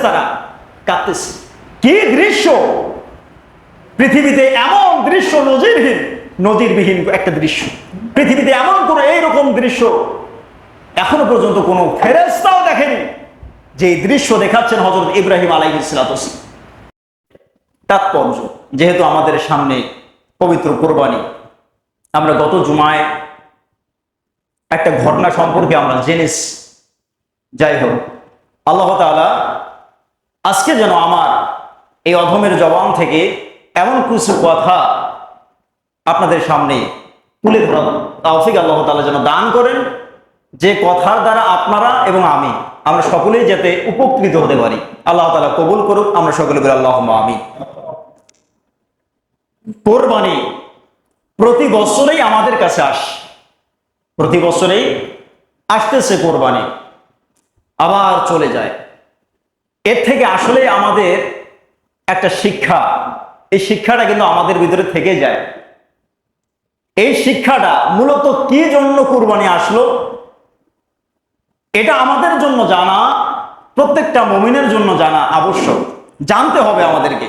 ফেরেস্তারা কাঁদতেছে। কি দৃশ্য? পৃথিবীতে এমন দৃশ্য নজিরহীন, নজিরবিহীন একটা দৃশ্য। পৃথিবীতে এমন কোনো এইরকম দৃশ্য এখনও পর্যন্ত কোনো ফেরেস্তাও দেখেনি, যে দৃশ্য দেখাচ্ছেন হজরত ইব্রাহিম আলাই তাৎপর্য, যেহেতু আমাদের সামনে পবিত্র কোরবানি, আমরা গত জুমায় একটা ঘটনা সম্পর্কে আমরা জেনেছি। যাই হোক, আল্লাহ তাআলা আজকে যেন আমার এই অধমের জবান থেকে এমন কিছু কথা আপনাদের সামনে তুলে ধরা তাওফিক আল্লাহ তাআলা যেন দান করেন, যে কথার দ্বারা আপনারা এবং আমি, আমরা সকলেই যাতে উপকৃত হতে পারি। আল্লাহ তালা কবুল করুক, আমরা সকলে বলি আল্লাহ আমি কোরবানি প্রতি বছরেই আমাদের কাছে আস, প্রতি বছরেই আসতেছে কোরবানি, আবার চলে যায়। এর থেকে আসলে আমাদের একটা শিক্ষা। এই শিক্ষাটা কিন্তু আমাদের ভিতরে থেকে যায়। এই শিক্ষাটা মূলত কি জন্য কোরবানি আসলো? এটা আমাদের জন্য জানা, প্রত্যেকটা মমিনের জন্য জানা আবশ্যক। জানতে হবে আমাদেরকে।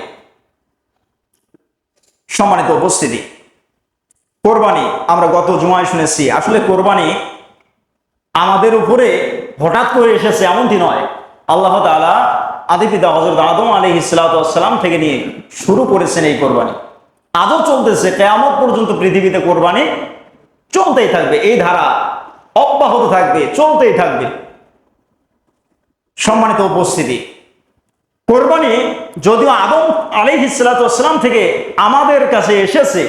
সম্মানিত উপস্থিতি, কোরবানি আমরা গত জুমায় শুনেছি। আসলে কোরবানি আমাদের উপরে হঠাৎ করে এসেছে, এমনটি নয়। আল্লাহ তালা আদিপিতা হজরত আদম আলী ইসলাতাম থেকে নিয়ে শুরু করেছেন এই কোরবানি। আজও চলতেছে, কেয়ামত পর্যন্ত পৃথিবীতে কোরবানি চলতেই থাকবে, এই ধারা অব্যাহত থাকবে, চলতেই থাকবে। সম্মানিত উপস্থিতি, কোরবানি যদিও আদম আলী ইসলাতাম থেকে আমাদের কাছে এসেছে,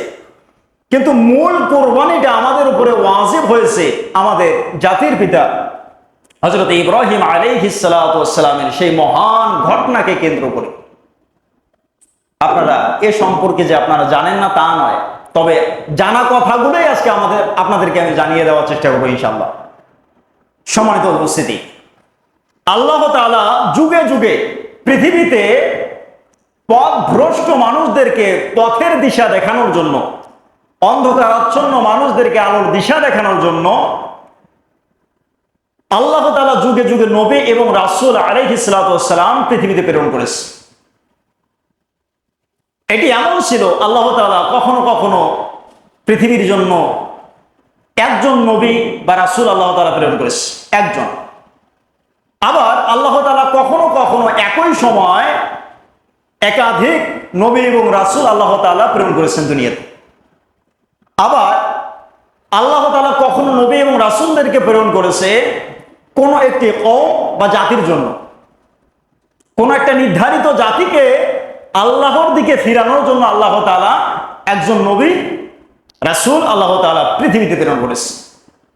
কিন্তু মূল কোরবানিটা আমাদের উপরে ওয়াজিব হয়েছে আমাদের জাতির পিতা হজরত ইব্রাহিম আলী হিসালামের সেই মহান ঘটনাকে কেন্দ্র করে। আপনারা এ সম্পর্কে যে আপনারা জানেন না তা নয়, তবে জানা কথাগুলোই আজকে আমাদের, আপনাদেরকে আমি জানিয়ে দেওয়ার চেষ্টা করব ইনশাল্লাহ সম্মানিত উপস্থিতি, আল্লাহ তাআলা যুগে যুগে পৃথিবীতে পথ ভ্রষ্ট মানুষদেরকে পথের দিশা দেখানোর জন্য, অন্ধকারাচ্ছন্ন মানুষদেরকে আলোর দিশা দেখানোর জন্য আল্লাহ তালা যুগে যুগে নবী এবং রাসুল আলহ ইসলাতাম পৃথিবীতে প্রেরণ করেছে। এটি এমন ছিল, আল্লাহ তালা কখনো কখনো পৃথিবীর জন্য একজন নবী বা রাসুল আল্লাহ তালা প্রেরণ করেছে, একজন। আবার আল্লাহ তালা কখনো কখনো একই সময় একাধিক নবী এবং রাসুল আল্লাহ তালা প্রেরণ করেছেন দুনিয়াতে। আবার আল্লাহ তালা কখনো নবী এবং রাসুলদেরকে প্রেরণ করেছে কোনো একটি কম বা জাতির জন্য। কোন একটা নির্ধারিত জাতিকে আল্লাহর দিকে ফিরানোর জন্য আল্লাহ তালা একজন নবী, রাসুল আল্লাহ তালা পৃথিবীতে প্রেরণ করেছে।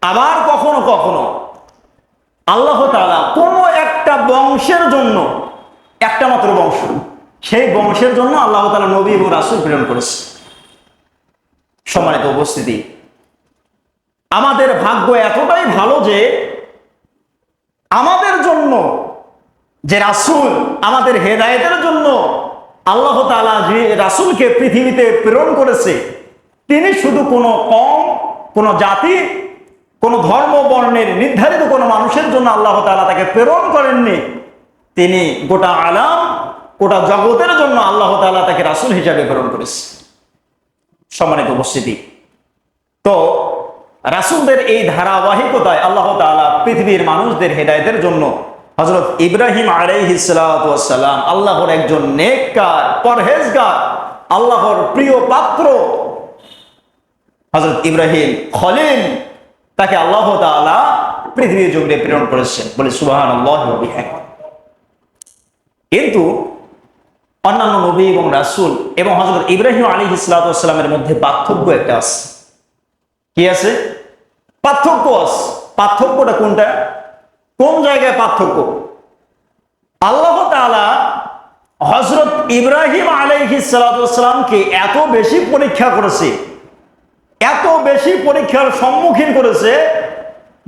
আবার কখনো কখনো আল্লাহ তালা কোনো একটা বংশের জন্য, একটা মাত্র বংশ, সেই বংশের জন্য আল্লাহ তালা নবী এবং রাসুল প্রেরণ করেছে। সম্মানিত উপস্থিতি, আমাদের ভাগ্য এতটাই ভালো যে আমাদের জন্য যে রাসুল, আমাদের হেদায়তের জন্য আল্লাহ তালা যে রাসুলকে পৃথিবীতে প্রেরণ করেছে, তিনি শুধু কোনো কম, কোনো জাতি, কোন ধর্ম, বর্ণের নির্ধারিত কোনো মানুষের জন্য আল্লাহ তালা তাকে প্রেরণ করেননি। তিনি গোটা আলাম, গোটা জগতের জন্য আল্লাহ তালা তাকে রাসুল হিসাবে প্রেরণ করেছে। সম্মানিত উপস্থিতি। তো রাসুলদের এই ধারাবাহিকতায় আল্লাহ তালা পৃথিবীর মানুষদের হেদায়তের জন্য হজরত ইব্রাহিম আলাইহিসালাম আল্লাহর একজন নেককার, পরহেজগার, আল্লাহর প্রিয় পাত্র হজরত ইব্রাহিম খলিল, তাকে আল্লাহ তালা পৃথিবীর যুগে প্রেরণ করেছেন। বলে সুবাহান আল্লাহ কিন্তু অন্যান্য নবী এবং রাসুল এবং হজরত ইব্রাহিম আলী ইসলাতামের মধ্যে পার্থক্য একটা আছে। কি আছে? পার্থক্য আছে। পার্থক্যটা কোনটা? কোন জায়গায় পার্থক্য? আল্লাহ তালা হজরত ইব্রাহিম আলাইহিসালামকে এত বেশি পরীক্ষা করেছে, এত বেশি পরীক্ষার সম্মুখীন করেছে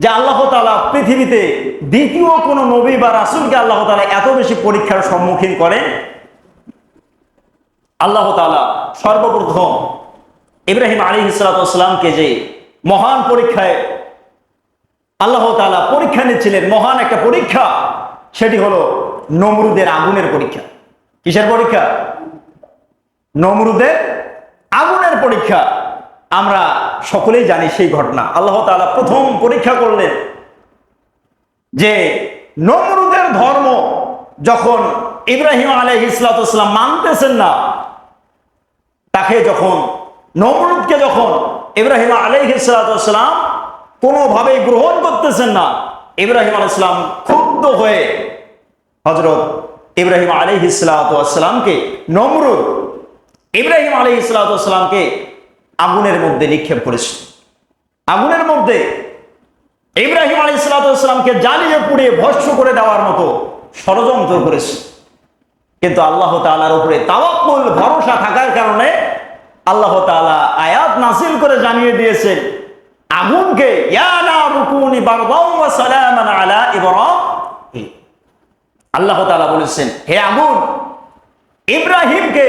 যে আল্লাহ তালা পৃথিবীতে দ্বিতীয় কোনো নবী বা রাসুলকে আল্লাহ তালা এত বেশি পরীক্ষার সম্মুখীন করেন। আল্লাহ তালা সর্বপ্রথম ইব্রাহিম আলী ইসলাতামকে যে মহান পরীক্ষায় আল্লাহ তালা পরীক্ষা নিচ্ছিলেন, মহান একটা পরীক্ষা, সেটি হলো নমরুদের আগুনের পরীক্ষা। কিসের পরীক্ষা? নমরুদের আগুনের পরীক্ষা। আমরা সকলেই জানি সেই ঘটনা। আল্লাহ তাআলা প্রথম পরীক্ষা করলেন যে নমরুদের ধর্ম যখন ইব্রাহিম আলহ ইসলাতাম মানতেছেন না, তাকে যখন, নমরুদকে যখন ইব্রাহিম আলহ ইসলাতাম কোনোভাবেই গ্রহণ করতেছেন না। ইব্রাহিম আল ইসলাম ক্ষুব্ধ হয়ে হজরত ইব্রাহিম আলহ ইসলাতামকে নমরুদ ইব্রাহিম আলহ ইসলাতামকে আগুনের মধ্যে নিক্ষেপ করেছে। আগুনের মধ্যে ইব্রাহিম আলী ইসলাতামকে জ্বালিয়ে পুড়িয়ে ভস্য করে দেওয়ার মতো ষড়যন্ত্র করেছে। কিন্তু আল্লাহ তালার উপরে তাওয়াক্কুল ভরসা থাকার কারণে আল্লাহ তাআলা আয়াত নাসিল করে জানিয়ে দিয়েছেন আগুনকে আল্লাহ তাআলা বলেছেন, হে আগুন ইব্রাহিমকে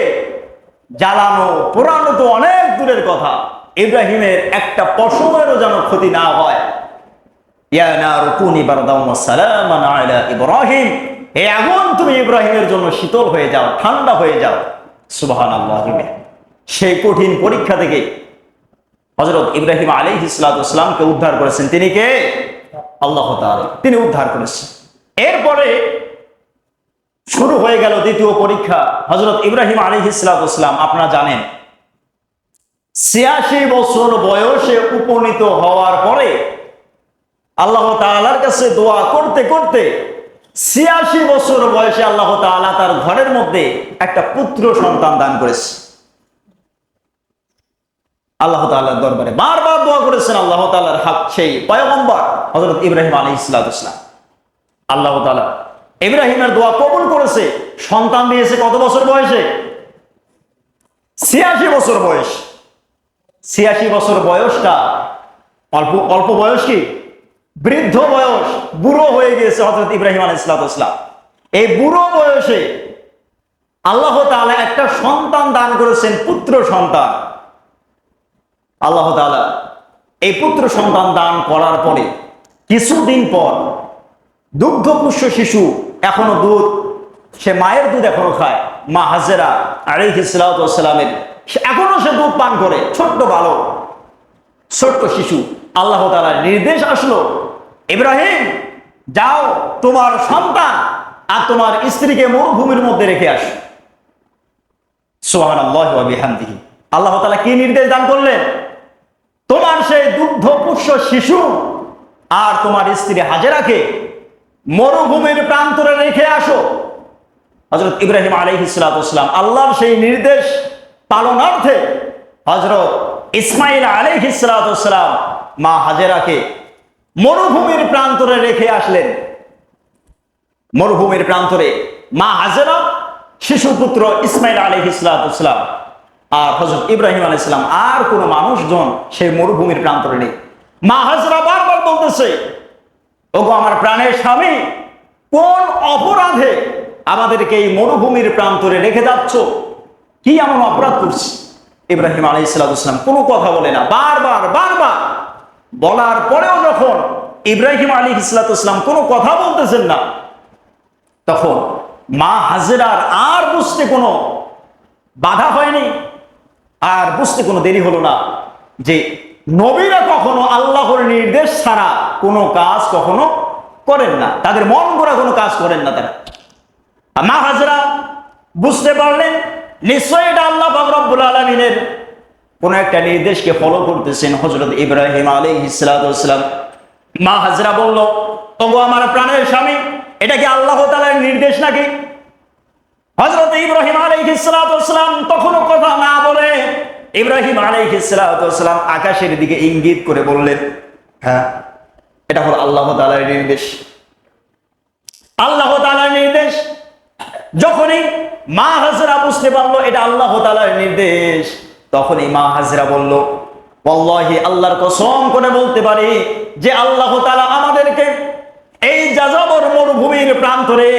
জ্বালানো পুরানো তো অনেক দূরের কথা। ইব্রাহিমের একটা পশমেরও যেন ক্ষতি না হয়। ইয়া ইব্রাহিম। হে আগুন তুমি ইব্রাহিমের জন্য শীতল হয়ে যাও, ঠান্ডা হয়ে যাও। সুবহানাল্লাহ। সেই কঠিন পরীক্ষা থেকে হজরত ইব্রাহিম আলী ইসলাতামকে উদ্ধার করেছেন। তিনি কে? আল্লাহ তিনি উদ্ধার করেছেন। এরপরে শুরু হয়ে গেল দ্বিতীয় পরীক্ষা। হজরত ইব্রাহিম আলী ইসলাতাম আপনারা জানেন, ছিয়াশি বছর বয়সে উপনীত হওয়ার পরে আল্লাহ তাআলার কাছে দোয়া করতে করতে ছিয়াশি বছর বয়সে আল্লাহ তাআলা তার ঘরের মধ্যে একটা পুত্র সন্তান দান করেছে। আল্লাহ তাআলার দরবারে বারবার দোয়া করেছেন আল্লাহ তাআলার হাক সেই পয়গম্বর হযরত ইব্রাহিম আলাইহিস সালাম। আল্লাহ তাআলা ইব্রাহিমের দোয়া কবুল করেছে, সন্তান দিয়েছে কত বছর বয়সে? ছিয়াশি বছর বয়স। ছিয়াশি বছর বয়সটা অল্প অল্প বয়স কি? বৃদ্ধ বয়স, বুড়ো হয়ে গিয়েছে হজরত ইব্রাহিম আলাইসালাম এই বুড়ো বয়সে আল্লাহ তাআলা একটা সন্তান দান করেছেন, পুত্র সন্তান। আল্লাহ তাআলা এই পুত্র সন্তান দান করার পরে কিছুদিন পর দুগ্ধপুষ্য শিশু, এখনও দুধ, সে মায়ের দুধ এখনও খায়। মা হাজেরা আলিহ ইসলাতামের এখনও সে দুধ পান করে, ছোট্ট বালক, ছোট্ট শিশু। আল্লাহ তালার নির্দেশ আসলো, ইব্রাহিম, যাও তোমার সন্তান আর তোমার স্ত্রীকে মরুভূমির মধ্যে রেখে আস। সোহান আল্লাহ আল্লাহ তালা কি নির্দেশ দান করলেন? তোমার সেই দুগ্ধ পুষ্য শিশু আর তোমার স্ত্রী হাজেরাকে মরুভূমির প্রান্তরে রেখে আসো। হজরত ইব্রাহিম আলহিসাম আল্লাহর সেই নির্দেশ পালনার্থে হজরত ইসমাইল আলহিসাম মা হাজেরাকে মরুভূমির প্রান্তরে রেখে আসলেন। মরুভূমির প্রান্তরে মা হাজেরা শিশুপুত্র ইসমাইল আলহিসাম আর হজরত ইব্রাহিম আলাইসালাম আর কোনো মানুষজন সেই মরুভূমির প্রান্তরে নেই। মা হাজরা বারবার বলতেছে, ওগো আমার প্রাণের স্বামী, কোন অপরাধে আমাদেরকে এই মরুভূমির প্রান্তরে রেখে যাচ্ছ? কি এমন অপরাধ করছি ইব্রাহিম আলী ইসলাম কোনো কথা বলে না। বারবার বারবার বলার পরেও যখন ইব্রাহিম আলী ইসলাতাম কোনো কথা বলতেছেন না, তখন মা হাজেরার আর বুঝতে কোনো বাধা হয়নি? আর বুঝতে কোনো দেরি হলো না যে নবীরা কখনো আল্লাহর নির্দেশ ছাড়া কোনো কাজ কখনো করেন না। তাদের মন করা কোনো কাজ করেন না তারা। মা হাজরা বুঝতে পারলেন নিশ্চয় এটা আল্লাহ রব্বুল আলমিনের কোন একটা নির্দেশকে ফলো করতেছেন হজরত ইব্রাহিম আলী ইসলাতাম মা হাজরা বলল তবু আমার প্রাণের স্বামী, এটা কি আল্লাহ তালার নির্দেশ নাকি? হজরত ইব্রাহিম আলী ইসলাতাম তখনও কথা না বলে ইব্রাহিম আলাইহিসালাম আকাশের দিকে ইঙ্গিত করে বললেন হ্যাঁ এটা হলো আল্লাহ তালার নির্দেশ। আল্লাহ তালার নির্দেশ। যখনই মা হাজরা বুঝতে পারল এটা আল্লাহ তালার নির্দেশ, তখনই মা হাজরা বলল বল্লাহি আল্লাহর কসম করে বলতে পারি যে আল্লাহ তালা আমাদেরকে এই যাযাবর মরুভূমির প্রান্তরে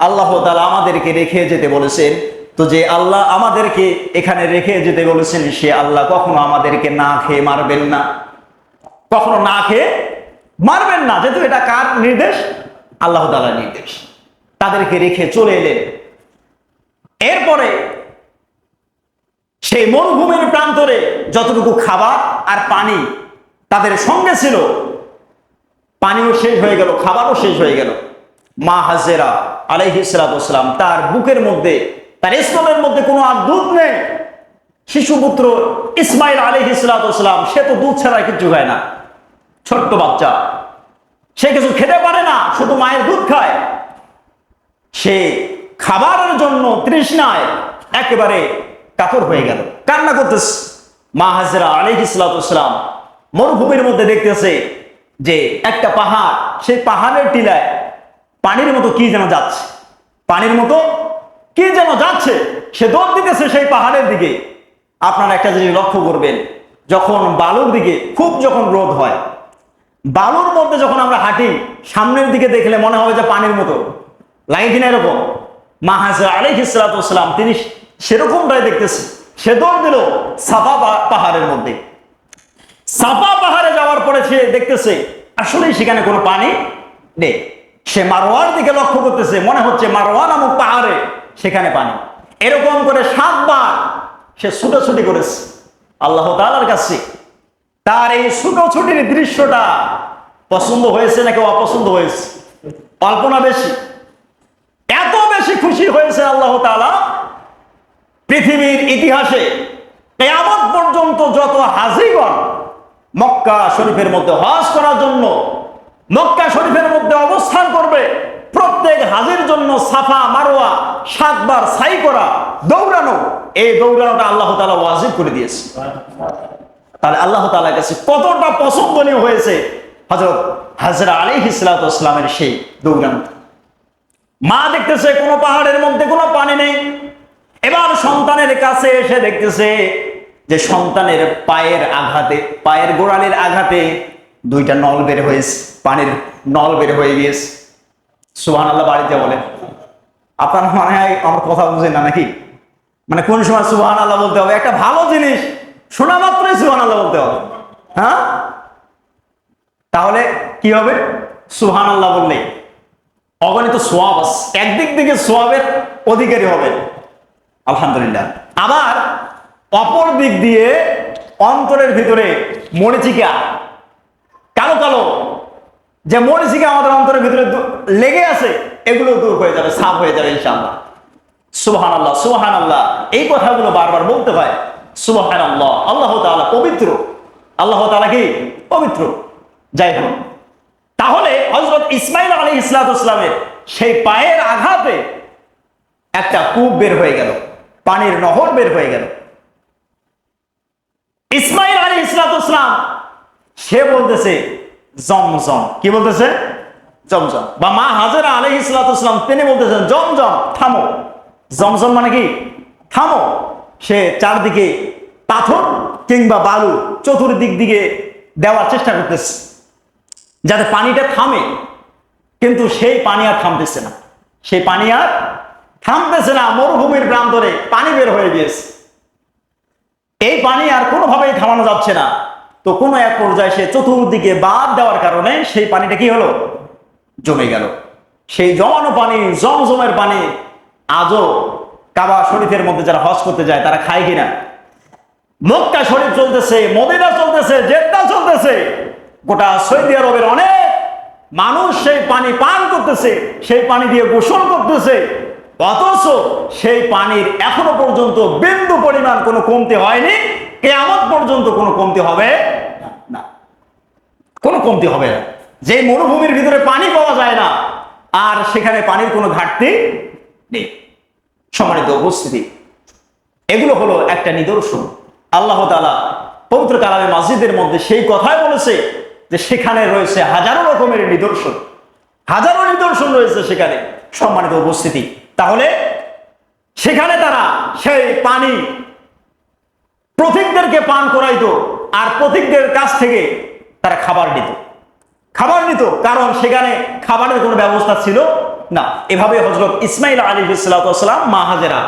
আল্লাহ তালা আমাদেরকে রেখে যেতে বলেছেন। তো যে আল্লাহ আমাদেরকে এখানে রেখে যেতে বলেছেন, সে আল্লাহ কখনো আমাদেরকে না খেয়ে মারবেন না। কখনো না খেয়ে মারবেন না। যেহেতু এটা কার নির্দেশ? আল্লাহ তালার নির্দেশ। তাদেরকে রেখে চলে এলেন। এরপরে সেই মরুভূমির প্রান্তরে যতটুকু খাবার আর পানি তাদের সঙ্গে ছিল, পানিও শেষ হয়ে গেল, খাবারও শেষ হয়ে গেল। মা হাজেরা আলাইহিসালাম তার বুকের মধ্যে, তার ইসলামের মধ্যে কোনো আর দুধ নেই। শিশুপুত্র ইসমাইল আলাইহিসালাম সে তো দুধ ছাড়া কিছু খায় না। ছোট্ট বাচ্চা। সে কিছু খেতে পারে না, শুধু মায়ের দুধ খায়। সে খাবারের জন্য তৃষ্ণায় একেবারে কাতর হয়ে গেল। কান্না করতেছে মা হাজরা আলী ইসলাতাম মরুভূমির মধ্যে দেখতেছে যে একটা পাহাড়, সেই পাহাড়ের টিলায় পানির মতো কি যেন যাচ্ছে? পানির মতো কি যেন যাচ্ছে? সে দৌড় দিতেছে সেই পাহাড়ের দিকে। আপনারা একটা জিনিস লক্ষ্য করবেন, যখন বালুর দিকে খুব যখন রোদ হয়, বালুর মধ্যে যখন আমরা হাঁটি, সামনের দিকে দেখলে মনে হবে যে পানির মতো। লাগে কিনা এরকম? মা হাজরা আলী ইসলাতাম তিনি সেরকমটাই দেখতেছে। সে দৌড় দিল সাফা পাহাড়ের মধ্যে। সাফা পাহাড়ে যাওয়ার পরে সে দেখতেছে আসলে সেখানে কোনো পানি নেই। সে মারোয়ার দিকে লক্ষ্য করতেছে, মনে হচ্ছে মারোয়া নামক পাহাড়ে সেখানে পানি। এরকম করে সাতবার সে ছুটোছুটি করেছে আল্লাহ তালার কাছে। তার এই ছুটোছুটির দৃশ্যটা পছন্দ হয়েছে নাকি অপছন্দ হয়েছে? অল্প না বেশি। এত বেশি খুশি হয়েছে আল্লাহ তাআলা পৃথিবীর ইতিহাসে পর্যন্ত যত হাজিগণ মক্কা শরীফের মধ্যে হজ করার জন্য মক্কা শরীফের মধ্যে অবস্থান করবে। প্রত্যেক হাজির জন্য সাফা মারোয়া সাতবার সাই করা, দৌড়ানো। এই দৌড়ানোটা আল্লাহ তালা ওয়াজিব করে দিয়েছে। তাহলে আল্লাহ তাআলার কাছে কতটা পছন্দনীয় হয়েছে? হজরত হাজরা আলী ইসলাতামের সেই দৌড়ানো। মা দেখতেছে কোনো পাহাড়ের মধ্যে কোনো পানি নেই। এবার সন্তানের কাছে এসে দেখতেছে যে সন্তানের পায়ের আঘাতে, পায়ের গোড়ালির আঘাতে দুইটা নল বের হয়েছে পানির নল বের হয়ে গিয়েছে সুহান আল্লাহ বাড়িতে বলে। আপনার মনে হয় আমার কথা বুঝেন না নাকি? মানে কোন সময় সুহান আল্লাহ বলতে হবে? একটা ভালো জিনিস, শোনা মাত্রই সুহান আল্লাহ বলতে হবে। হ্যাঁ? তাহলে কি হবে? সুহান আল্লাহ বললেই অগণিত সোয়াব একদিক থেকে সোয়াবের অধিকারী হবে। আলহামদুলিল্লাহ। আবার অপর দিক দিয়ে অন্তরের ভিতরে মরিচিকা কালো কালো যে মরিচিকা আমাদের অন্তরের ভিতরে লেগে আছে, এগুলো দূর হয়ে যাবে, সাফ হয়ে যাবে, ইনশাআল্লাহ। সুবহান আল্লাহ সুবহান আল্লাহ এই কথাগুলো বারবার বলতে হয় সুবহান আল্লাহ আল্লাহ তাআলা পবিত্র। আল্লাহ তাআলা কি? পবিত্র। যাই হোক। তাহলে হজরত ইসমাইল আলী ইসলামের সেই পায়ের আঘাতে একটা কূপ বের হয়ে গেল, পানির নহর বের হয়ে গেল। ইসমাইল আলী ইসলাম সে বলতেছে জমজম। কি বলতেছে? জমজম। বা মা হাজারা আলী ইসলাম তিনি বলতেছেন জমজম থামো। জমজম মানে কি? থামো। সে চারদিকে পাথর কিংবা বালু চতুর্দিক দিকে দেওয়ার চেষ্টা করতেছে যাতে পানিটা থামে। কিন্তু সেই পানি আর থামতেছে না। সেই পানি আর থামতেছে না মরুভূমির প্রান্তরে পানি বের হয়ে গিয়েছে। এই পানি আর কোনোভাবেই থামানো যাচ্ছে না। তো কোনো এক পর্যায়ে সে চতুর্দিকে বাদ দেওয়ার কারণে সেই পানিটা কি হলো? জমে গেল। সেই জমানো পানি, জমজমের পানি আজও কাবা শরীফের মধ্যে যারা হজ করতে যায়, তারা খায় কিনা? মক্কা শরীফ চলতেছে, মদিনা চলতেছে, জেদ্দা চলতেছে। গোটা সৌদি আরবের অনেক মানুষ সেই পানি পান করতেছে, সেই পানি দিয়ে গোসল করতেছে। অথচ সেই পানির এখনও পর্যন্ত বিন্দু পরিমাণ কোনো কমতি হয়নি। কেয়ামত পর্যন্ত কোনো কমতি হবে না কোনো কমতি হবে না। যে মরুভূমির ভিতরে পানি পাওয়া যায় না, আর সেখানে পানির কোনো ঘাটতি নেই। সম্মানিত উপস্থিতি, এগুলো হলো একটা নিদর্শন। আল্লাহ তালা পবিত্র কালামে মসজিদের মধ্যে সেই কথাই বলেছে যে সেখানে রয়েছে হাজারো রকমের নিদর্শন। হাজারো নিদর্শন রয়েছে সেখানে। সম্মানিত উপস্থিতি তাহলে সেখানে তারা সেই পানি প্রতীকদেরকে পান করাইতো আর প্রতীকদের কাছ থেকে তারা খাবার নিত। খাবার নিত, কারণ সেখানে খাবারের কোনো ব্যবস্থা ছিল না। এভাবে হজরত ইসমাইল আলী ইসলাতাম মা হাজেরা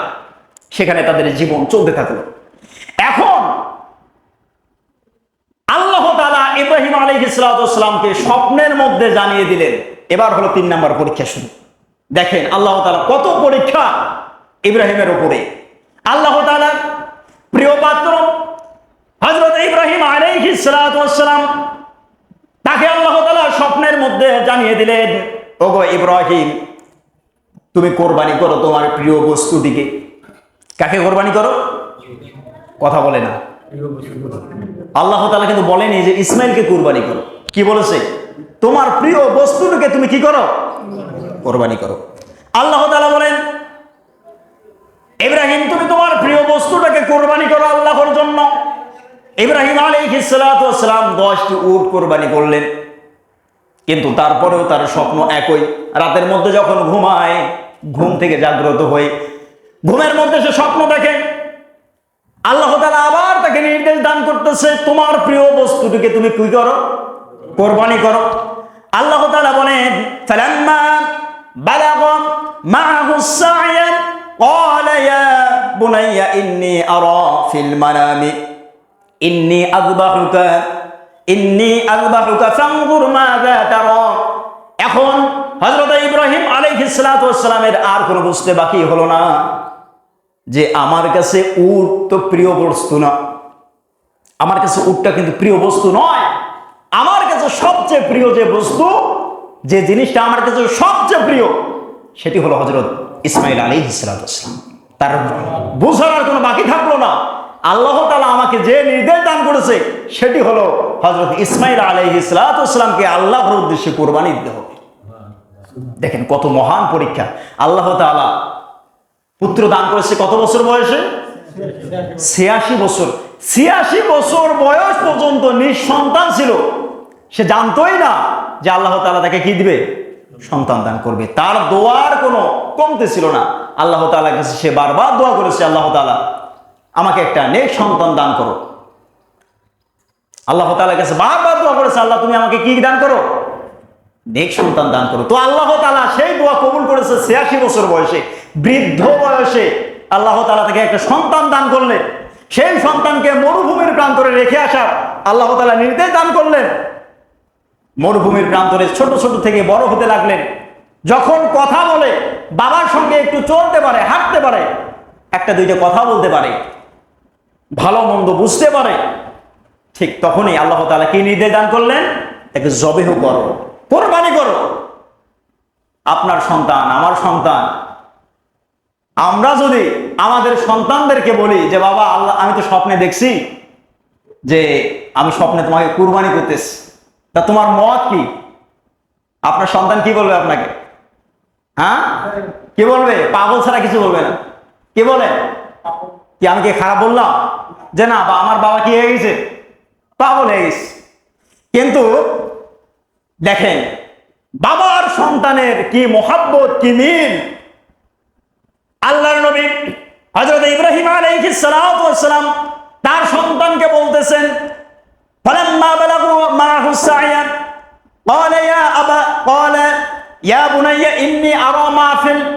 সেখানে তাদের জীবন চলতে থাকল। এখন আল্লাহ তালা ইব্রাহিম আলী ইসলাতামকে স্বপ্নের মধ্যে জানিয়ে দিলেন। এবার হলো তিন নম্বর পরীক্ষা শুরু। দেখেন আল্লাহ তালা কত পরীক্ষা ইব্রাহিমের উপরে। আল্লাহ তাআলা প্রিয় পাত্র হজরত ইব্রাহিম আলাইহিস সালাতু সালাম তাকে আল্লাহ তাআলা স্বপ্নের মধ্যে জানিয়ে দিলেন, ওগো ইব্রাহিম, তুমি কোরবানি করো তোমার প্রিয় বস্তুটিকে। কাকে কোরবানি করো? কথা বলে না। আল্লাহ তালা কিন্তু বলেনি যে ইসমাইলকে কোরবানি করো। কি বলেছে? তোমার প্রিয় বস্তুটিকে তুমি কি করো? কোরবানি করো। আল্লাহ তাআলা বলেন, ইব্রাহিম, তুমি তোমার প্রিয় বস্তুটাকে কোরবানি করো আল্লাহর জন্য। সালাতু ওয়াস সালাম 10টি উট কোরবানি করলেন। কিন্তু তারপরেও তার স্বপ্ন একই। রাতের মধ্যে যখন ঘুমায়, ঘুম থেকে জাগ্রত হয়ে ঘুমের মধ্যে সে স্বপ্ন দেখে। আল্লাহ তালা আবার তাকে নির্দেশ দান করতেছে, তোমার প্রিয় বস্তুটিকে তুমি কি করো? কোরবানি করো। আল্লাহ তাআলা বলেন ফালাম্মা বালাগ মা'হু السعي قال يا بني إني أرى في المنام إني أذبحك إني أذبحك فانظر ماذا ترى এখন হযরত ইব্রাহিম আলাইহিস সালাতু ওয়াস সালামের আর কোনো বুঝতে বাকি হলো না যে আমার কাছে উট তো প্রিয় বস্তু না আমার কাছে উটটা কিন্তু প্রিয় বস্তু নয় আমার কাছে সবচেয়ে প্রিয় যে বস্তু যে জিনিসটা আমার কাছে সবচেয়ে প্রিয়, সেটি হলো হজরত ইসমাইল আলী ইসলাম তার বোঝার কোনো বাকি থাকল না। আল্লাহ তালা আমাকে যে নির্দেশ দান করেছে, সেটি হলো হজরত ইসমাইল আলী ইসলাতামকে আল্লাহর উদ্দেশ্যে কোরবানি দিতে হবে। দেখেন কত মহান পরীক্ষা। আল্লাহ তালা পুত্র দান করেছে কত বছর বয়সে? ছিয়াশি বছর। ছিয়াশি বছর বয়স পর্যন্ত নিঃসন্তান ছিল। সে জানতোই না যে আল্লাহ তালা তাকে কি দিবে? সন্তান দান করবে। তার দোয়ার কোনো কমতে ছিল না। আল্লাহ তাআলার কাছে সে বারবার দোয়া করেছে, আল্লাহ তাআলা, আমাকে একটা নেক সন্তান দান করো। আল্লাহ তাআলার কাছে বারবার দোয়া করেছে, আল্লাহ, তুমি আমাকে কি দান করো? নেক সন্তান দান করো। তো আল্লাহ তাআলা সেই দোয়া কবুল করেছে ছিয়াশি বছর বয়সে, বৃদ্ধ বয়সে। আল্লাহ তালা তাকে একটা সন্তান দান করলেন। সেই সন্তানকে মরুভূমির প্রান্তরে রেখে আসার আল্লাহ তালা নির্দেশ দান করলেন। মরুভূমির প্রান্তরে ছোট ছোট থেকে বড় হতে লাগলেন। যখন কথা বলে, বাবার সঙ্গে একটু চলতে পারে, হাঁটতে পারে, একটা দুইটা কথা বলতে পারে, ভালো মন্দ বুঝতে পারে, ঠিক তখনই আল্লাহ তাআলা কি নির্দেশ দান করলেন? তাকে জবেহ করো, কোরবানি করো। আপনার সন্তান, আমার সন্তান। আমরা যদি আমাদের সন্তানদেরকে বলি যে, বাবা, আল্লাহ, আমি তো স্বপ্নে দেখছি যে, আমি স্বপ্নে তোমাকে কুরবানি করতেছি। তা তোমার মত কি? আপনার সন্তান কি বলবে আপনাকে? হ্যাঁ? কি বলবে? পাগল ছাড়া কিছু বলবে না। কি বলে? কি আমি কি খারাপ বললাম? যে না আমার বাবা কি হয়ে গেছে? পাগল হয়ে গেছে। কিন্তু দেখেন, বাবার সন্তানের কি মোহাব্বত, কি মিল? আল্লাহর নবী হযরত ইব্রাহিম আলাইহিস সালাম তার সন্তানকে বলতেছেন فلما بلغوا معه السعي قال يا أبا قال يا بني إني أرى ما في ال-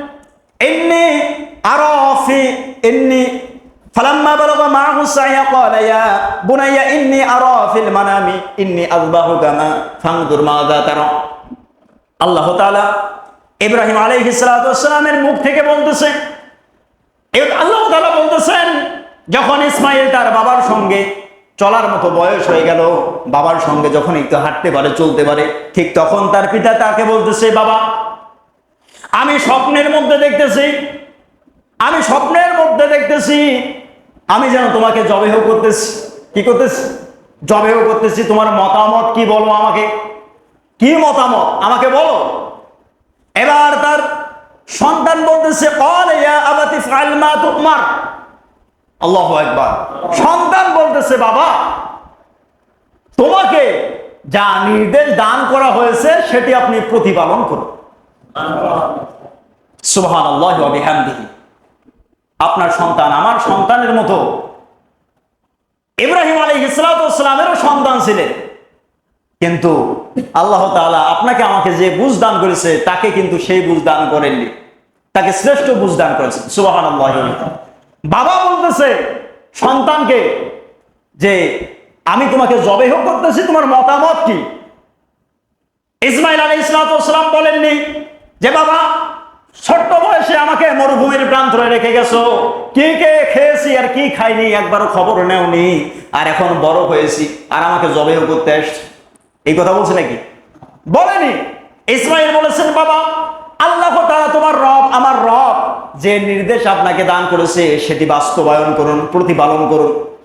إني أرى في إني فلما بلغ معه السعي قال يا بني إني أرى في المنام إني أذبحك ما فانظر ماذا ترى আল্লাহ তাআলা ইব্রাহিম আলাইহিস সালাতু ওয়াস সালামের মুখ থেকে বলতেছে এই আল্লাহ তাআলা বলতেছেন যখন ইসমাইল তার বাবার সঙ্গে চলার মতো বয়স হয়ে গেল। বাবার সঙ্গে যখন একটু হাঁটতে পারে, চলতে পারে, ঠিক তখন তার পিতা তাকে বলতেছে, বাবা, আমি স্বপ্নের মধ্যে দেখতেছি, আমি স্বপ্নের মধ্যে দেখতেছি, আমি যেন তোমাকে জবেহ করতেছি। কি করতেছি? জবেহ করতেছি, তোমার মতামত কি বলো আমাকে? কি মতামত? আমাকে বলো। এবার তার সন্তান বলতেছে মা আল্লাহু আকবার। সন্তান বলতেছে, বাবা, তোমাকে যা নির্দেশ দান করা হয়েছে, সেটি আপনি প্রতিপালন করুন। ওয়া বিহামদিহি। আপনার সন্তান আমার সন্তানের মতো। ইব্রাহিম ওয়াস সালামেরও সন্তান ছিলেন। কিন্তু আল্লাহ তাআলা আপনাকে আমাকে যে বুঝ দান করেছে, তাকে কিন্তু সেই বুঝ দান করেননি। তাকে শ্রেষ্ঠ বুঝ দান করেছেন। ওয়া বিহামদিহি। বাবা বলতেছে সন্তানকে যে আমি তোমাকে জবেহ করতেছি, তোমার মতামত কি? ইসমাইল আলী ইসলাতাম বলেননি যে, বাবা, ছোট্ট বয়সে আমাকে মরুভূমির প্রান্তরে রেখে গেছো। কি কে খেয়েছি আর কি খাইনি একবারও খবর নেওনি। আর এখন বড় হয়েছি আর আমাকে জবেও করতে আসছে এই কথা বলছে নাকি? বলেনি। ইসমাইল বলেছেন, বাবা, আল্লাহ তাআলা তোমার রব, আমার রব যে নির্দেশ আপনাকে দান করেছে, সেটি বাস্তবায়ন করুন, প্রতিপালন করুন।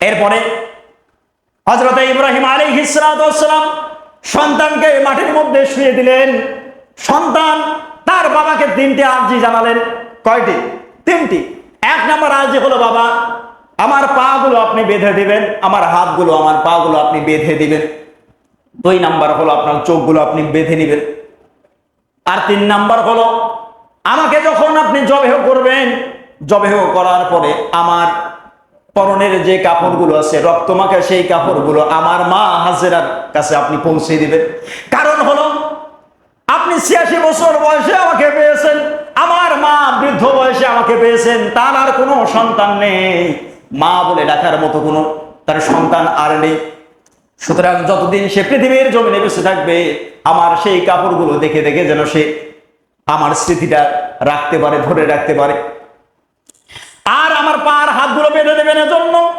এরপরে হজরত ইব্রাহিম আলী হিসালাম সন্তানকে মাটির মধ্যে শুয়ে দিলেন। সন্তান তার বাবাকে তিনটি আর্জি জানালেন। কয়টি? তিনটি। এক নম্বর আর্জি হলো, বাবা, আমার পা গুলো আপনি বেঁধে দিবেন, আমার হাতগুলো, আমার পা গুলো আপনি বেঁধে দিবেন। দুই নাম্বার হলো, আপনার চোখগুলো আপনি বেঁধে নেবেন। আর তিন নাম্বার হলো আমাকে যখন আপনি জবেহ করবেন, জবেহ করার পরে আমার পরনের যে কাপড়গুলো আছে রক্তমাখা সেই কাপড়গুলো আমার মা হাজেরার কাছে আপনি পৌঁছে দিবেন। কারণ হলো, আপনি ছিয়াশি বছর বয়সে আমাকে পেয়েছেন, আমার মা বৃদ্ধ বয়সে আমাকে পেয়েছেন, তার আর কোনো সন্তান নেই। মা বলে ডাকার মতো কোনো তার সন্তান আর নেই। সুতরাং যতদিন সে পৃথিবীর জমিনে বেঁচে থাকবে, আমার সেই কাপড়গুলো দেখে দেখে যেন সে আমার স্মৃতিটা রাখতে পারে, ধরে রাখতে পারে। আর আমার পার হাতগুলো বেঁধে দেবেন জন্য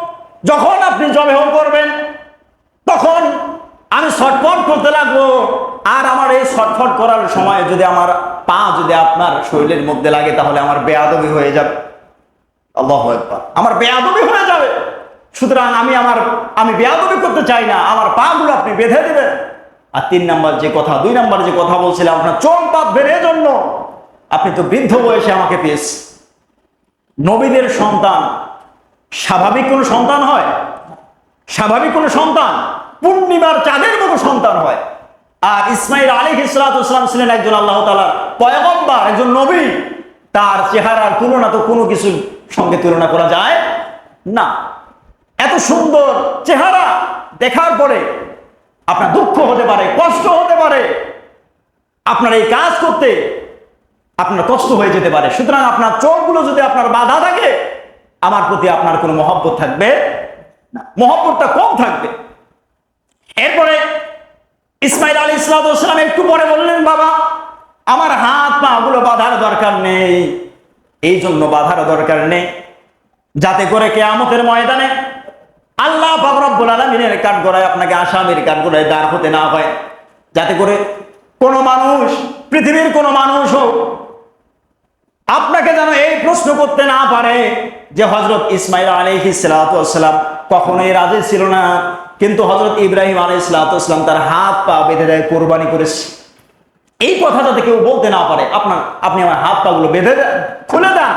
যখন আপনি জবেহ করবেন, তখন আমি ছটফট করতে লাগবো। আর আমার এই ছটফট করার সময় যদি আমার পা যদি আপনার শরীরের মধ্যে লাগে, তাহলে আমার বেয়াদবি হয়ে যাবে। আল্লাহ আমার বেয়াদবি হয়ে যাবে। সুতরাং আমি আমার, আমি বেয়াদবি করতে চাই না। আমার পা গুলো আপনি বেঁধে দেবেন। আর তিন নাম্বার যে কথা, দুই নাম্বার যে কথা বলছিলাম আপনার চোখ বেড়ে জন্য। আপনি তো বৃদ্ধ বয়সে আমাকে পেয়েছেন। নবীদের সন্তান, স্বাভাবিক কোনো সন্তান হয়? স্বাভাবিক কোনো সন্তান? পূর্ণিমার চাঁদের মতো সন্তান হয়। আর ইসমাইল আলী ইসলাতাম ছিলেন একজন আল্লাহ তালার পয়গম্বার, একজন নবী। তার চেহারার তুলনা তো কোনো কিছুর সঙ্গে তুলনা করা যায় না। এত সুন্দর চেহারা দেখার পরে আপনার দুঃখ হতে পারে, কষ্ট হতে পারে। আপনার এই কাজ করতে আপনার কষ্ট হয়ে যেতে পারে। সুতরাং আপনার চোখগুলো যদি আপনার বাধা থাকে, আমার প্রতি আপনার কোনো মহব্বত থাকবে মহব্বতটা কম থাকবে। এরপরে ইসমাইল আলী ইসলাম একটু পরে বললেন, বাবা, আমার হাত পা গুলো বাঁধার দরকার নেই। এই জন্য বাধার দরকার নেই। যাতে করে কেয়ামতের ময়দানে আল্লাহ রব্বুল আলমিনের কাঠগড়ায় আপনাকে আসামের কাঠগড়ায় দাঁড় হতে না হয়। যাতে করে কোনো মানুষ, পৃথিবীর কোনো মানুষ হোক, আপনাকে যেন এই প্রশ্ন করতে না পারে যে হজরত ইসমাইল আলহি সালাতাম কখনোই রাজি ছিল না। কিন্তু হজরত ইব্রাহিম আলহ সালাতাম তার হাত পা বেঁধে দেয়, কোরবানি করেছে। এই কথা যাতে কেউ বলতে না পারে, আপনার, আপনি আমার হাত পা গুলো বেঁধে দেন, খুলে দেন।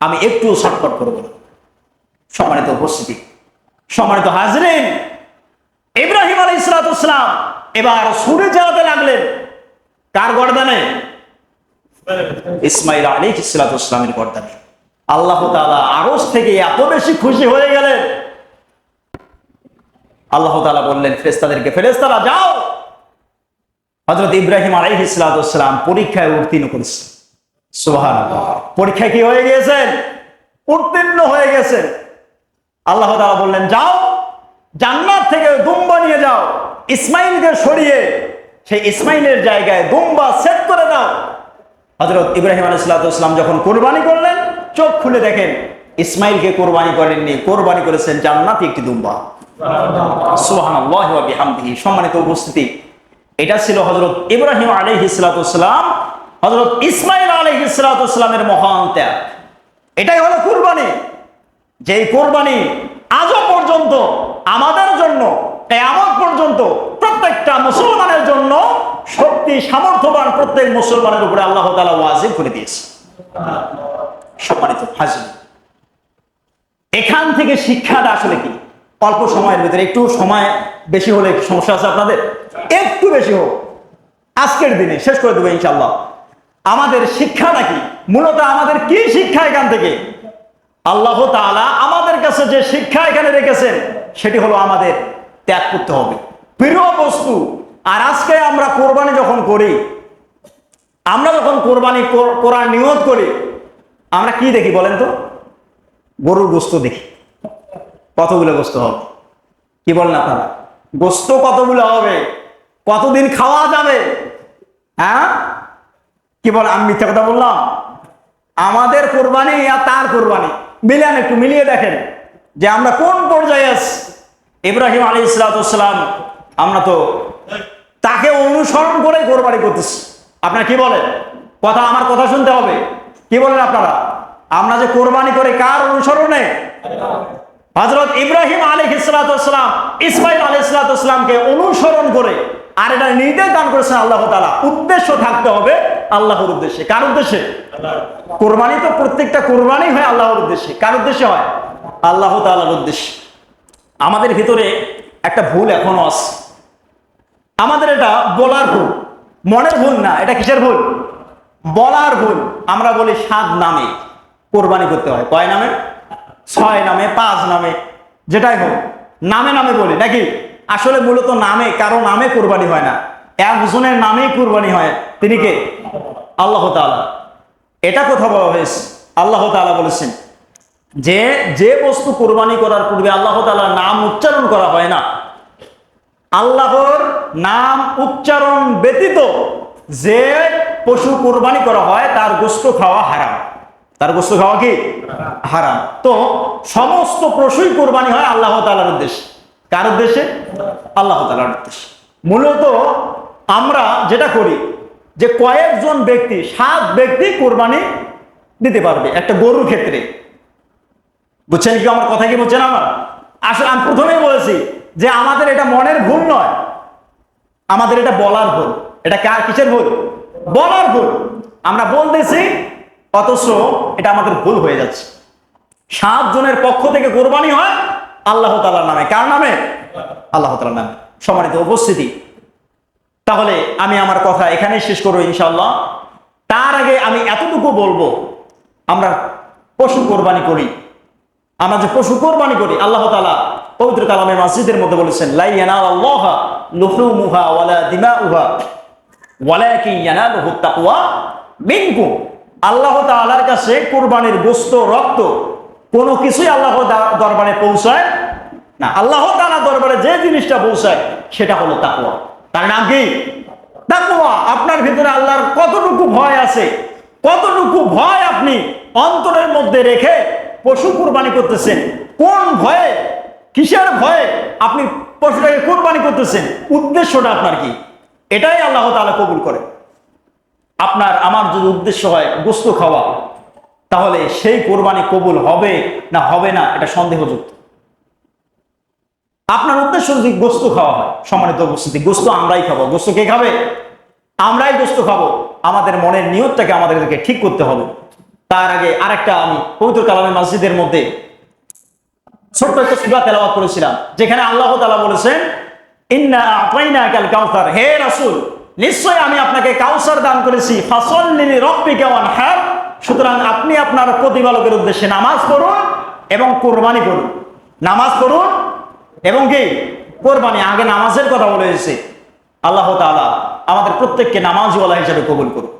আমি একটু ছটফট করব। না সম্মানিত উপস্থিতি। সম্মানিত হাজরিন, ইব্রাহিম আলী ইসলাতাম এবার সুরে চালাতে লাগলেন। কার গর্দানে? ইসমাইল আলী ইসলাতামের গর্দানে। আল্লাহ তালা আরস থেকে এত বেশি খুশি হয়ে গেলেন। আল্লাহ তালা বললেন ফেরেস্তাদেরকে ফেরেস্তারা যাও। হজরত ইব্রাহিম আলী ইসলাতাম পরীক্ষায় উত্তীর্ণ করেছে সোহান পরীক্ষায় কি হয়ে গিয়েছেন? উত্তীর্ণ হয়ে গেছেন। আল্লাহ তালা বললেন, যাও, জান্নাত থেকে দুম্বা নিয়ে যাও ইসমাইলকে সরিয়ে সেই ইসমাইলের জায়গায় দুম্বা সেট করে দাও। হজরত ইব্রাহিম আলাইসালাম যখন কোরবানি করলেন, চোখ খুলে দেখেন ইসমাইলকে কোরবানি করেননি, কোরবানি করেছেন জান্নাতি একটি দুম্বা। সম্মানিত উপস্থিতি। এটা ছিল হজরত ইব্রাহিম আলাইহি সালাম হজরত ইসমাইল আলাইহি সালামের মহান ত্যাগ। এটাই হলো কুরবানি। যেই কোরবানি আজও পর্যন্ত আমাদের জন্য, কেয়ামত পর্যন্ত প্রত্যেকটা মুসলমানের জন্য শক্তি সামর্থ্যবান প্রত্যেক মুসলমানের উপরে আল্লাহ তালা ওয়াজিব করে দিয়েছে। সম্মানিত হাজির, এখান থেকে শিক্ষাটা আসলে কি? অল্প সময়ের ভিতরে, একটু সময় বেশি হলে সমস্যা আছে আপনাদের? একটু বেশি হোক। আজকের দিনে শেষ করে দেবো ইনশাল্লাহ আমাদের শিক্ষাটা কি? মূলত আমাদের কি শিক্ষা এখান থেকে? আল্লাহ তাআলা আমাদের কাছে যে শিক্ষা এখানে রেখেছেন, সেটি হলো আমাদের ত্যাগ করতে হবে। প্রিয় বস্তু, আর আজকে আমরা কোরবানি যখন করি, আমরা যখন কোরবানি করার নিয়ত করি, আমরা কি দেখি বলেন তো? গরুর গোস্ত দেখি। কতগুলো গোস্ত হবে? কি বলেন আপনারা? গোস্ত কতগুলো হবে? কতদিন খাওয়া যাবে? হ্যাঁ? কি বল? আমি মিথ্যা কথা বললাম? আমাদের কোরবানি আর তার কোরবানি। মিলান একটু মিলিয়ে দেখেন যে আমরা কোন পর্যায়ে আছি। ইব্রাহিম আলী ইসলাতাম আমরা তো তাকে অনুসরণ করে কোরবানি করতেছি। আপনারা কি বলেন? কথা আমার কথা শুনতে হবে। কি বলেন আপনারা? আমরা যে কোরবানি করে কার অনুসরণে? হজরত ইব্রাহিম আলী ইসলাতাম ইসমাইল আলী ইসলাতামকে অনুসরণ করে, আর এটা নির্দেশ দান করেছেন আল্লাহ তালা উদ্দেশ্য থাকতে হবে আল্লাহর উদ্দেশ্যে। কার উদ্দেশ্যে? কোরবানি তো প্রত্যেকটা কোরবানি হয় আল্লাহর উদ্দেশ্যে। কার উদ্দেশ্যে হয়? আল্লাহ তাআলার উদ্দেশ্যে। আমাদের ভিতরে একটা ভুল এখনও আছে। আমাদের এটা বলার ভুল। মনের ভুল না, এটা কিসের ভুল? বলার ভুল। আমরা বলি সাত নামে কোরবানি করতে হয়। কয় নামে? ছয় নামে, পাঁচ নামে। যেটাই হোক। নামে নামে বলি, নাকি? আসলে মূলত নামে, কারও নামে কোরবানি হয় না। একজনের নামেই কোরবানি হয়। তিনি কে? আল্লাহ তাআলা। এটা কথা বলা হয়েছে। আল্লাহ তাআলা বলেছেন যে যে বস্তু কোরবানি করার পূর্বে আল্লাহ তাআলার নাম উচ্চারণ করা হয় না। আল্লাহর নাম উচ্চারণ ব্যতীত যে পশু কোরবানি করা হয়, তার গোস্ত খাওয়া হারাম। তার গোস্ত খাওয়া কি? হারাম। তো সমস্ত পশুই কোরবানি হয় আল্লাহ তালার উদ্দেশ্যে। কার উদ্দেশ্যে? আল্লাহ তালার উদ্দেশ্যে। মূলত আমরা যেটা করি যে কয়েকজন ব্যক্তি, সাত ব্যক্তি কোরবানি দিতে পারবে একটা গরুর ক্ষেত্রে। বুঝছেন কি আমার কথা কি বুঝছেন আমার? আসলে আমি প্রথমেই বলেছি যে আমাদের এটা মনের ভুল নয়। আমাদের এটা বলার ভুল। এটা কার কিসের ভুল? বলার ভুল। আমরা বলতেছি, অথচ এটা আমাদের ভুল হয়ে যাচ্ছে। সাত জনের পক্ষ থেকে কোরবানি হয় আল্লাহ তালার নামে। কার নামে? আল্লাহ তালার নামে। সম্মানিত উপস্থিতি তাহলে আমি আমার কথা এখানে শেষ করব ইনশাল্লাহ তার আগে আমি এতটুকু বলব, আমরা পশু কোরবানি করি। আমরা যে পশু কোরবানি করি, আল্লাহ তালা পবিত্র কালামের মসজিদের মধ্যে বলেছেন আল্লাহ তাআলার কাছে কোরবানির গোস্ত, রক্ত, কোনো কিছুই আল্লাহ দরবারে পৌঁছায় না। আল্লাহ তাআলা দরবারে যে জিনিসটা পৌঁছায়, সেটা হলো তাকওয়া। তার নাম কি? তাকওয়া আপনার ভিতরে আল্লাহর কতটুকু ভয় আছে, কতটুকু ভয় আপনি অন্তরের মধ্যে রেখে পশু কোরবানি করতেছেন? কোন ভয়ে, কিসের ভয়ে আপনি পশুটাকে কোরবানি করতেছেন? উদ্দেশ্যটা আপনার কি? এটাই আল্লাহ তাআলা কবুল করে আপনার, আমার যদি উদ্দেশ্য হয় গোস্ত খাওয়া, তাহলে সেই কোরবানি কবুল হবে না হবে না, এটা সন্দেহযুক্ত। আপনার উদ্দেশ্য যদি গোস্ত খাওয়া হয়, সম্মানিত উপস্থিতি। গোস্ত আমরাই খাব। গোস্ত কে খাবে? আমরাই গোস্ত খাব। আমাদের মনের নিয়তটাকে আমাদেরকে ঠিক করতে হবে। তার আগে আরেকটা আমি পবিত্র কালামের মসজিদের মধ্যে ছোট্ট একটা সুরা তেলাওয়াত করেছিলাম, যেখানে আল্লাহ তাআলা বলেছেন, ইন্না আতাইনাকাল কাউসার হে রাসূল নিশ্চয় আমি আপনাকে কাউসার দান করেছি। ফাসাল্লি লিরাব্বিকা ওয়ানহার। সুতরাং আপনি আপনার প্রতিপালকের উদ্দেশ্যে নামাজ পড়ুন এবং কোরবানি করুন। নামাজ পড়ুন এবং কি? কোরবানি আগে নামাজের কথা বলে এসেছে আল্লাহ তালা আমাদের প্রত্যেককে নামাজওয়ালা হিসেবে কবুল করুক।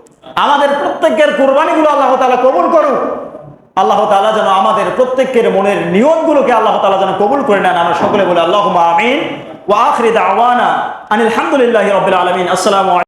আমাদের প্রত্যেকের কোরবানিগুলো আল্লাহ তালা কবুল করুক। আল্লাহ তালা যেন আমাদের প্রত্যেকের মনের নিয়মগুলোকে আল্লাহ তালা যেন কবুল করে নেন। আমরা সকলে বলে আল্লাহ আমিন ওয়া আখরিদ আওয়ানা আনিল হামদুলিল্লাহি রবিল আলমিন। আসসালামু